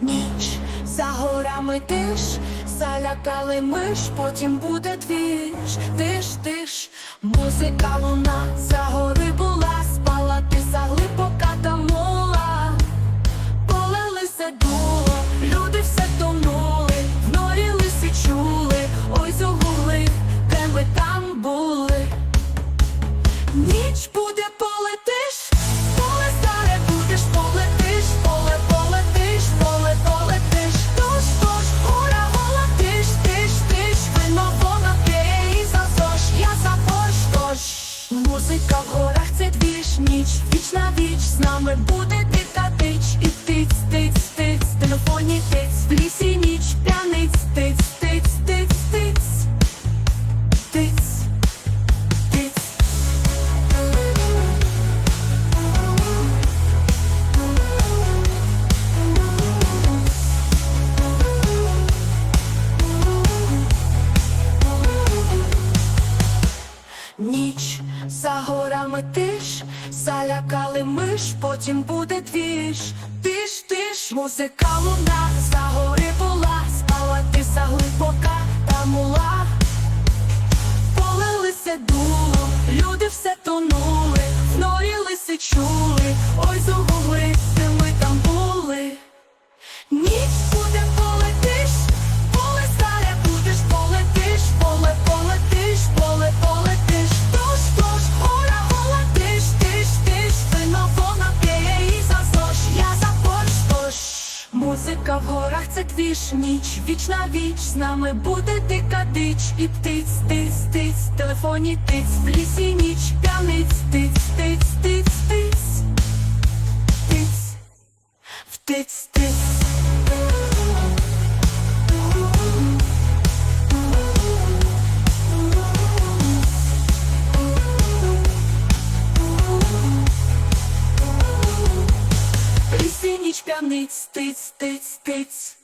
Ніч. За горами тиш, залякали миш, потім буде двіж, тиш, тиш, музика луна, за гори Буде полетиш, поле старе будеш, полетиш, поле полетиш, поле полетиш, тож, тож, гора гола, тиш, тиш, вино вона п'є і за я за пош. Музика в горах це двіж, ніч, віч на віч, з нами буде дика Ніч за горами тиш, залякали миш, потім буде двіж, тиш, тиш, музика луна, за гори була, спала тиса глибока та мула, полилися дуло, люди все тонули, в норі лиси чули, ой загугли, Музика в горах це твіш ніч, віч на віч, з нами буде дика дич, і птиць, тиць, тиць, телефоні тиць, в лісі ніч, п'яниць, тиць, тиць, тиць, п'яниць, тиць, тиць, тиць.